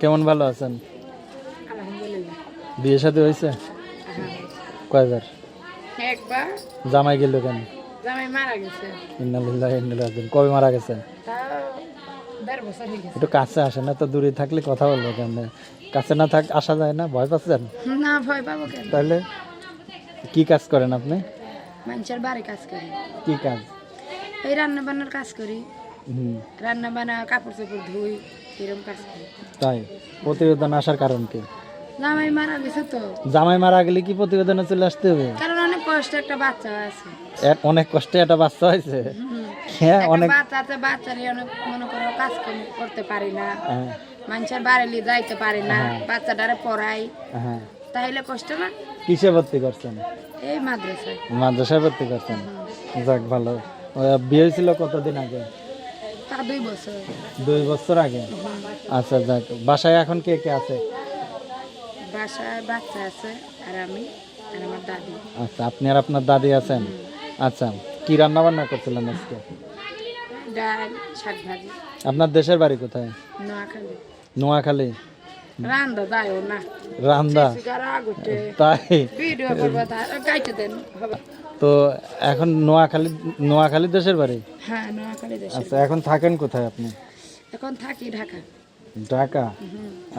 কেমন ভালো আছেন? বিয়ে সাথে হয়েছে? হ্যাঁ। কয়বার? একবার। জামাই গেল কেন? জামাই মারা গেছে। ইন্নালিল্লাহ ইন্নালিল্লাহ কবে মারা গেছে? তাও দেড় বছর গেছে। একটু কাছে আসে না তো দূরে থাকলে কথা বলব কেমনে কাছে না থাক আসা যায় না? ভয় পাচ্ছেন? না ভয় পাবো কেন? তাহলে কি কাজ করেন আপনি? মানুষের বাড়ি কাজ করি। কি কাজ? এই রান্না বান্নার কাজ করি। রান্না বান্না কাপড় চোপড় ধুই। এরকম কাজ করি? তাই? প্রতিবেদন আসার কারণ কি? জামাই মারা গেছে তো। জামাই মারা গেলে কি প্রতিবেদনে চলে আসতে হবে? কারণ অনেক কষ্ট একটা বাচ্চা আছে। অনেক কষ্টে একটা বাচ্চা হয়েছে? হ্যাঁ অনেক বাচ্চা আছে অনেক মনে করো কাজ করতে পারি না। হ্যাঁ। মানুষের বাড়ি যাইতে পারি না বাচ্চাটারে পড়াই। হ্যাঁ। তাইলে কষ্ট না? কিসে ভর্তি করছেন? এই মাদ্রাসায়। মাদ্রাসায় ভর্তি করছেন? যাক ভালো। বিয়ে হয়েছিল কতদিন আগে? দুই বছর। দুই বছর আগে? আচ্ছা যাক। বাসায় এখন কে কে আছে? বাসায় বাচ্চা আছে আর আমি আর আমার দাদি। আচ্ছা আপনি আর আপনার দাদি আছেন? আচ্ছা কি রান্না বান্না করছিলেন আজকে? ডাল শাক ভাজি। আপনার দেশের বাড়ি কোথায়? নোয়াখালী। নোয়াখালী। রান্দা যায়ও না। রান্দা? তাই? ভিডিও করব গাইতে দেন হবে। তো এখন নোয়াখালী নোয়াখালী দেশের বাড়ি? হ্যাঁ নোয়াখালী দেশে আচ্ছা এখন থাকেন কোথায় আপনি? এখন থাকি ঢাকা। ঢাকা?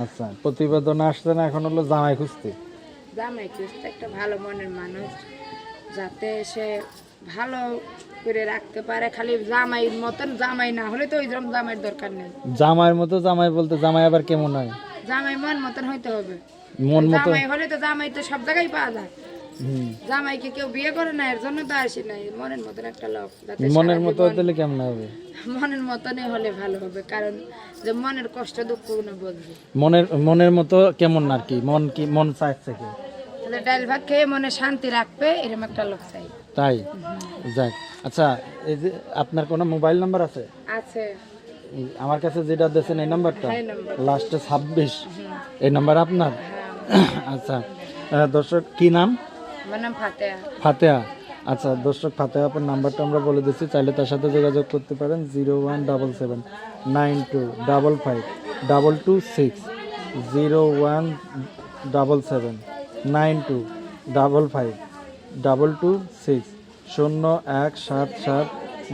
আচ্ছা প্রতিবেদন আসছে না এখন হলো জামাই খুঁজতে জামাই খুঁজতে একটা ভালো মনের মানুষ যাতে সে ভালো করে রাখতে পারে খালি জামাইয়ের মতন জামাই না হলে তো ওই রকম জামাইয়ের দরকার নেই। জামাইয়ের মতো জামাই বলতে জামাই আবার কেমন হয়? জামাই মন মতন হইতে হবে। মন মতো জামাই হলে তো জামাই তো সব জায়গায় পাওয়া যায়। জামাইকে কেউ বিয়ে করে না এর জন্য তো আসি নাই। মনের মতন একটা লোক। মনের মতো দিলে কেমন হবে? মনের মতনই হলে ভালো হবে কারণ যে মনের কষ্ট দুঃখগুলো বুঝবে। মনের মনের মতো কেমন আর কি? মন কি মন চাইছে কি? তাহলে ডাল ভাত খেয়ে মনে শান্তি রাখবে এরকম একটা লোক চাই। তাই? যাক। আচ্ছা এই যে আপনার কোনো মোবাইল নাম্বার আছে? আছে। আমার কাছে যেটা দিয়েছেন এই নাম্বারটা? লাস্টে ছাব্বিশ। এই নাম্বার আপনার? হ্যাঁ। আচ্ছা। দর্শক কি নাম? আমার নাম ফাতেহা। ফাতেহা। আচ্ছা দর্শক ফাতেহা আপনার নাম্বারটা আমরা বলে দিচ্ছি। চাইলে তার সাথে যোগাযোগ করতে পারেন zero one double seven nine two double five double two six zero one double seven nine two double five double two six শূন্য এক সাত সাত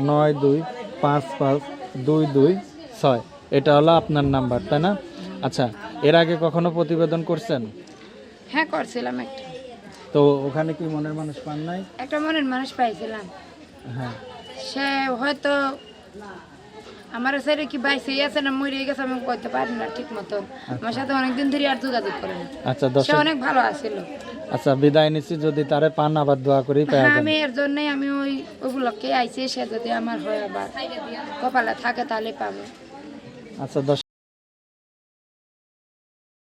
নয় দুই পাঁচ পাঁচ দুই দুই ছয়। এটা হলো আপনার নাম্বার তাই না? আচ্ছা এর আগে কখনো প্রতিবেদন করছেন? হ্যাঁ করছিলাম একটা। তো ওখানে কি মনের মানুষ পান নাই? একটা মনের মানুষ পাইছিলাম। হ্যাঁ। সে হয়তো আমার ছেলে কি বাইসে আছে না মরে গেছে আমি করতে পারি না ঠিক মতন আমার সাথে অনেকদিন ধরে আর যোগাযোগ করে না আচ্ছা সে অনেক ভালো আছিল। আচ্ছা বিদায় নিচ্ছি যদি তারে পান আবার দোয়া করি পাওয়া হ্যাঁ আমি এর জন্যই আমি ওই ওগুলোকে আইছি সে যদি আমার হয় আবার কপালে থাকে তাহলে পাবো। আচ্ছা দর্শক